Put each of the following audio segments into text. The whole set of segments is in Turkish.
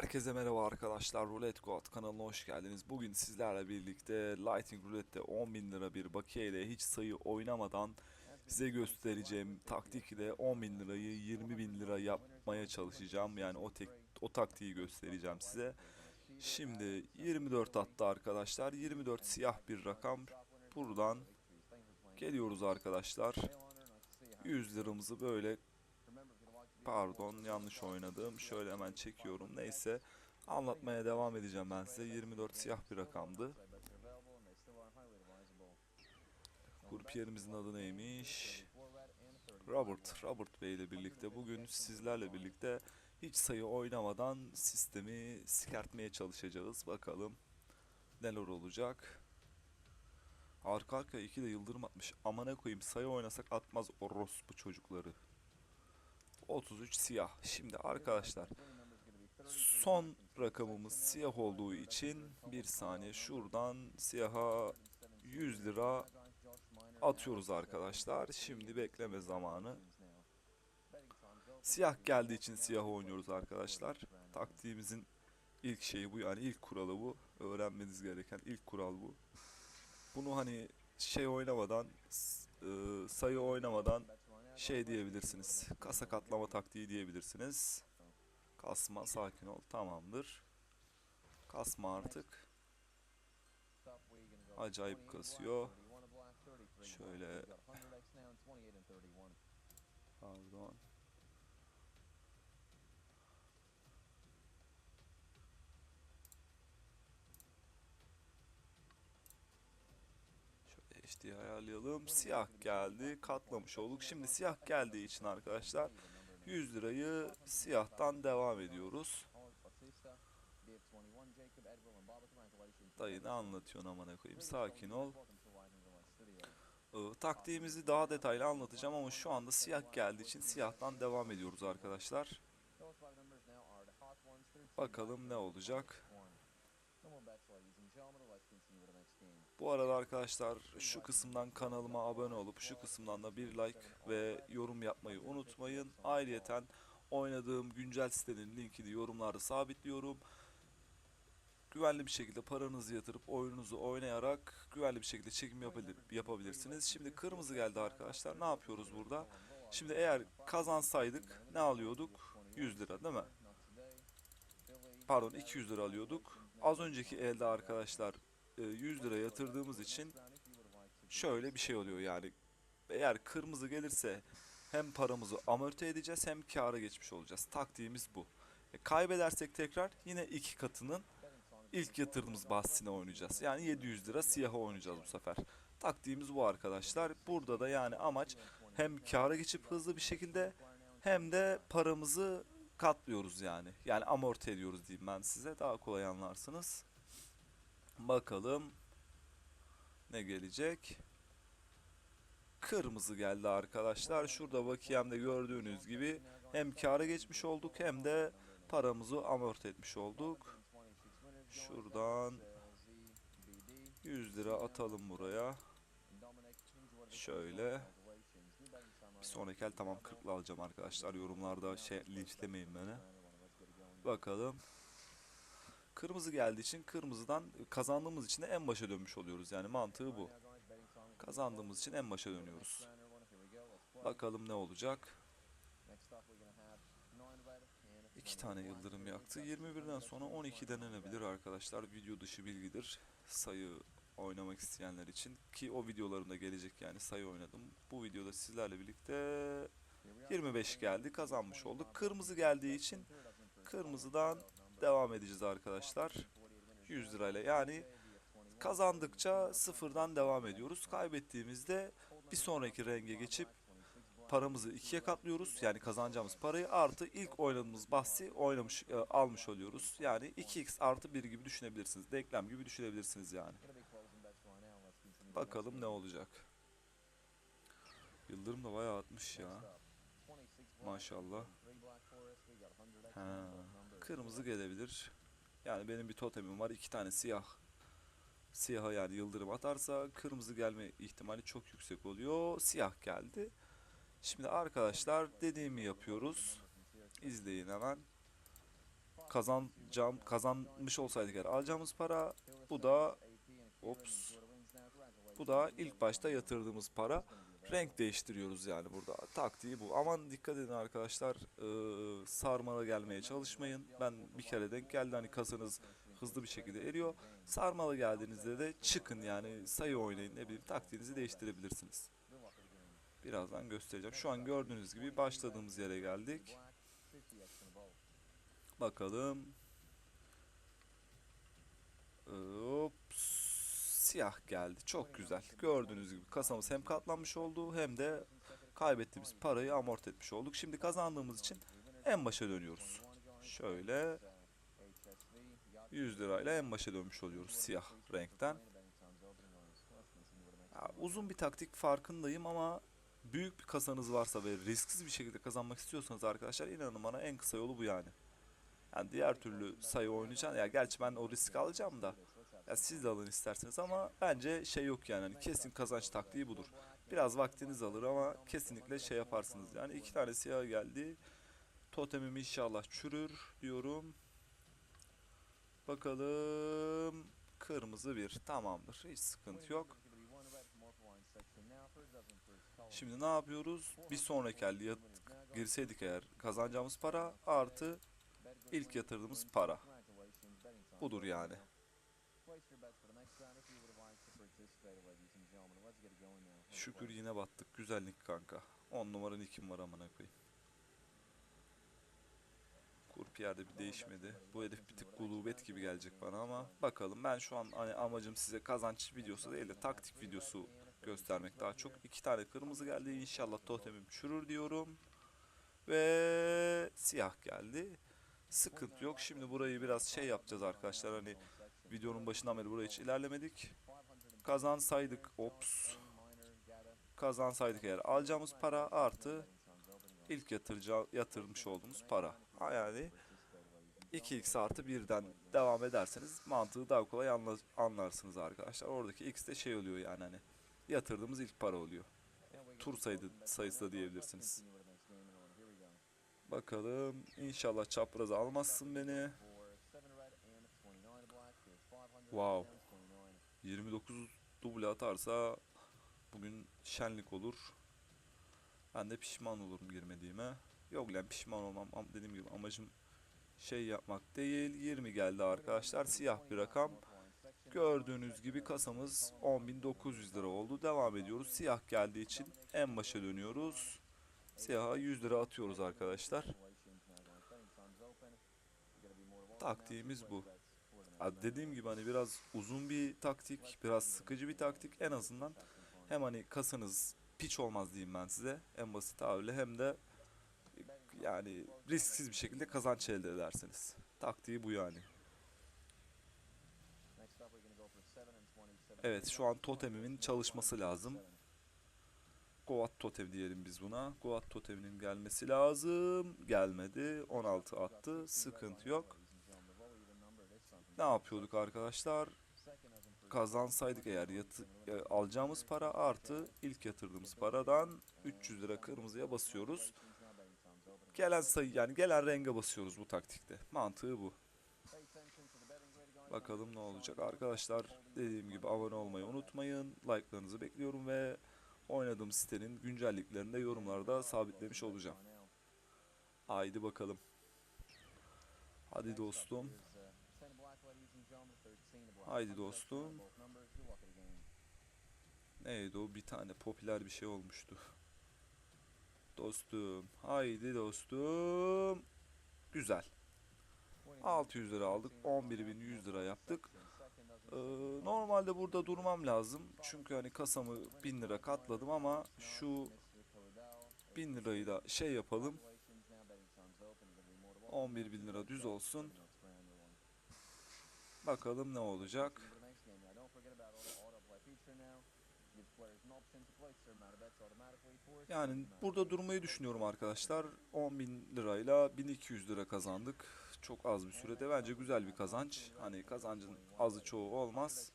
Herkese merhaba arkadaşlar. Roulette God kanalına hoş geldiniz. Bugün sizlerle birlikte Lighting Roulette'de 10.000 lira bir bakiye ile hiç sayı oynamadan size göstereceğim taktik ile 10.000 lirayı 20.000 lira yapmaya çalışacağım. Yani o tek o taktiği göstereceğim size. Şimdi 24 attı arkadaşlar. 24 siyah bir rakam. Buradan geliyoruz arkadaşlar. 100 liramızı böyle Pardon yanlış oynadım. Şöyle hemen çekiyorum. Neyse anlatmaya devam edeceğim ben size. 24 siyah bir rakamdı. Kurpiyerimizin adı neymiş? Robert. Robert Bey ile birlikte bugün sizlerle birlikte hiç sayı oynamadan sistemi sikertmeye çalışacağız. Bakalım neler olacak. Arka arkaya iki de yıldırım atmış. Amana koyayım sayı oynasak atmaz orospu çocukları. 33 siyah. Şimdi arkadaşlar son rakamımız siyah olduğu için bir saniye şuradan siyaha 100 lira atıyoruz arkadaşlar. Şimdi bekleme zamanı. Siyah geldiği için siyah oynuyoruz arkadaşlar. Taktiğimizin ilk şeyi bu yani ilk kuralı bu. Öğrenmeniz gereken ilk kural bu. Bunu hani şey oynamadan ıı, sayı oynamadan şey diyebilirsiniz. Kasa katlama taktiği diyebilirsiniz. Kasma sakin ol tamamdır. Kasma artık. Acayip kasıyor. Şöyle pardon. Şöyle HD'yi ayarlayalım. Siyah geldi. Katlamış olduk. Şimdi siyah geldiği için arkadaşlar 100 lirayı siyahtan devam ediyoruz. Dayı ne anlatıyorsun amına koyayım. Sakin ol. Ee, taktiğimizi daha detaylı anlatacağım ama şu anda siyah geldiği için siyahtan devam ediyoruz arkadaşlar. Bakalım ne olacak. Bu arada arkadaşlar şu kısımdan kanalıma abone olup şu kısımdan da bir like ve yorum yapmayı unutmayın. Ayrıyeten oynadığım güncel sitenin linkini yorumlarda sabitliyorum. Güvenli bir şekilde paranızı yatırıp oyununuzu oynayarak güvenli bir şekilde çekim yapabilir, yapabilirsiniz. Şimdi kırmızı geldi arkadaşlar. Ne yapıyoruz burada? Şimdi eğer kazansaydık ne alıyorduk? 100 lira değil mi? Pardon 200 lira alıyorduk. Az önceki elde arkadaşlar 100 lira yatırdığımız için şöyle bir şey oluyor yani. Eğer kırmızı gelirse hem paramızı amorti edeceğiz hem kâra geçmiş olacağız. Taktiğimiz bu. E, kaybedersek tekrar yine iki katının ilk yatırdığımız bahsine oynayacağız. Yani 700 lira siyaha oynayacağız bu sefer. Taktiğimiz bu arkadaşlar. Burada da yani amaç hem kâra geçip hızlı bir şekilde hem de paramızı katlıyoruz yani. Yani amorti ediyoruz diyeyim ben size. Daha kolay anlarsınız. Bakalım ne gelecek. Kırmızı geldi arkadaşlar. Şurada bakiyemde gördüğünüz gibi hem kâra geçmiş olduk hem de paramızı amorti etmiş olduk. Şuradan 100 lira atalım buraya. Şöyle. Bir sonraki el tamam 40'la alacağım arkadaşlar. Yorumlarda şey linçlemeyin beni. Bakalım. Kırmızı geldiği için kırmızıdan kazandığımız için de en başa dönmüş oluyoruz. Yani mantığı bu. Kazandığımız için en başa dönüyoruz. Bakalım ne olacak. İki tane yıldırım yaktı. 21'den sonra 12 denenebilir arkadaşlar. Video dışı bilgidir. Sayı oynamak isteyenler için. Ki o videolarımda gelecek yani sayı oynadım. Bu videoda sizlerle birlikte 25 geldi. Kazanmış olduk. Kırmızı geldiği için kırmızıdan devam edeceğiz arkadaşlar. 100 lirayla yani kazandıkça sıfırdan devam ediyoruz. Kaybettiğimizde bir sonraki renge geçip paramızı ikiye katlıyoruz. Yani kazanacağımız parayı artı ilk oynadığımız bahsi oynamış e, almış oluyoruz. Yani 2x artı 1 gibi düşünebilirsiniz. Denklem gibi düşünebilirsiniz yani. Bakalım ne olacak. Yıldırım da bayağı atmış ya. Maşallah. Ha, kırmızı gelebilir. Yani benim bir totemim var. iki tane siyah. Siyaha yani yıldırım atarsa kırmızı gelme ihtimali çok yüksek oluyor. Siyah geldi. Şimdi arkadaşlar dediğimi yapıyoruz. İzleyin hemen. kazanacağım kazanmış olsaydık eğer alacağımız para bu da ops bu da ilk başta yatırdığımız para renk değiştiriyoruz yani burada. Taktiği bu. Aman dikkat edin arkadaşlar ee, sarmala gelmeye çalışmayın. Ben bir kere denk geldi hani kasanız hızlı bir şekilde eriyor. Sarmala geldiğinizde de çıkın yani sayı oynayın ne bileyim taktiğinizi değiştirebilirsiniz. Birazdan göstereceğim. Şu an gördüğünüz gibi başladığımız yere geldik. Bakalım. Ops, siyah geldi. Çok güzel. Gördüğünüz gibi kasamız hem katlanmış oldu hem de kaybettiğimiz parayı amorti etmiş olduk. Şimdi kazandığımız için en başa dönüyoruz. Şöyle 100 lirayla en başa dönmüş oluyoruz siyah renkten. Ya, uzun bir taktik farkındayım ama büyük bir kasanız varsa ve risksiz bir şekilde kazanmak istiyorsanız arkadaşlar inanın bana en kısa yolu bu yani. Yani diğer türlü sayı oynayacaksın. Ya gerçi ben o risk alacağım da. Ya siz de alın isterseniz ama bence şey yok yani. Hani kesin kazanç taktiği budur. Biraz vaktiniz alır ama kesinlikle şey yaparsınız. Yani iki tane siyah geldi. Totemim inşallah çürür diyorum. Bakalım. Kırmızı bir. Tamamdır. Hiç sıkıntı yok. Şimdi ne yapıyoruz? Bir sonraki elde girseydik eğer kazanacağımız para artı ilk yatırdığımız para. Budur yani. Şükür yine battık. Güzellik kanka. 10 numara nickim var amına koyayım. Kurpiyer'de bir değişmedi. Bu herif bir tık gulubet gibi gelecek bana ama bakalım. Ben şu an hani amacım size kazanç videosu değil de taktik videosu göstermek daha çok. İki tane kırmızı geldi. İnşallah totemim çürür diyorum. Ve siyah geldi. Sıkıntı yok. Şimdi burayı biraz şey yapacağız arkadaşlar. Hani videonun başından beri buraya hiç ilerlemedik. Kazansaydık ops. Kazansaydık eğer alacağımız para artı ilk yatıracağı, yatırmış olduğumuz para. Yani 2x artı 1'den devam ederseniz mantığı daha kolay anla- anlarsınız arkadaşlar. Oradaki x de şey oluyor yani hani yatırdığımız ilk para oluyor. Tur sayısı, sayısı da diyebilirsiniz. Bakalım inşallah çapraz almazsın beni. Wow. 29 duble atarsa bugün şenlik olur. Ben de pişman olurum girmediğime. Yok lan pişman olmam. Am- Dediğim gibi amacım şey yapmak değil. 20 geldi arkadaşlar. Siyah bir rakam. Gördüğünüz gibi kasamız 10.900 lira oldu. Devam ediyoruz. Siyah geldiği için en başa dönüyoruz. Siyaha 100 lira atıyoruz arkadaşlar. Taktiğimiz bu. Dediğim gibi hani biraz uzun bir taktik, biraz sıkıcı bir taktik. En azından hem hani kasanız piç olmaz diyeyim ben size en basit tabirle hem de yani risksiz bir şekilde kazanç elde edersiniz. Taktiği bu yani. Evet şu an totemimin çalışması lazım. Goat totem diyelim biz buna. Goat toteminin gelmesi lazım. Gelmedi. 16 attı. Sıkıntı yok. Ne yapıyorduk arkadaşlar? Kazansaydık eğer yatı, e, alacağımız para artı ilk yatırdığımız paradan 300 lira kırmızıya basıyoruz. Gelen sayı yani gelen renge basıyoruz bu taktikte. Mantığı bu. Bakalım ne olacak arkadaşlar. Dediğim gibi abone olmayı unutmayın. Like'larınızı bekliyorum ve oynadığım sitenin güncelliklerini de yorumlarda sabitlemiş olacağım. Haydi bakalım. Hadi dostum. Haydi dostum. Neydi o bir tane popüler bir şey olmuştu. Dostum. Haydi dostum. Güzel. 600 lira aldık. 11.100 lira yaptık. Ee, normalde burada durmam lazım. Çünkü hani kasamı 1000 lira katladım ama şu 1000 lirayı da şey yapalım. 11.000 lira düz olsun. Bakalım ne olacak. Yani burada durmayı düşünüyorum arkadaşlar. 10.000 lirayla 1200 lira kazandık. Çok az bir sürede. Bence güzel bir kazanç. Hani kazancın azı çoğu olmaz.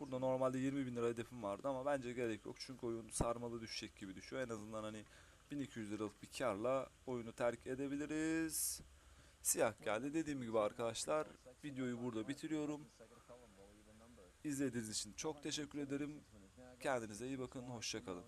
Burada normalde 20 bin lira hedefim vardı ama bence gerek yok. Çünkü oyun sarmalı düşecek gibi düşüyor. En azından hani 1200 liralık bir karla oyunu terk edebiliriz. Siyah geldi. Dediğim gibi arkadaşlar videoyu burada bitiriyorum. İzlediğiniz için çok teşekkür ederim. Kendinize iyi bakın. Hoşçakalın.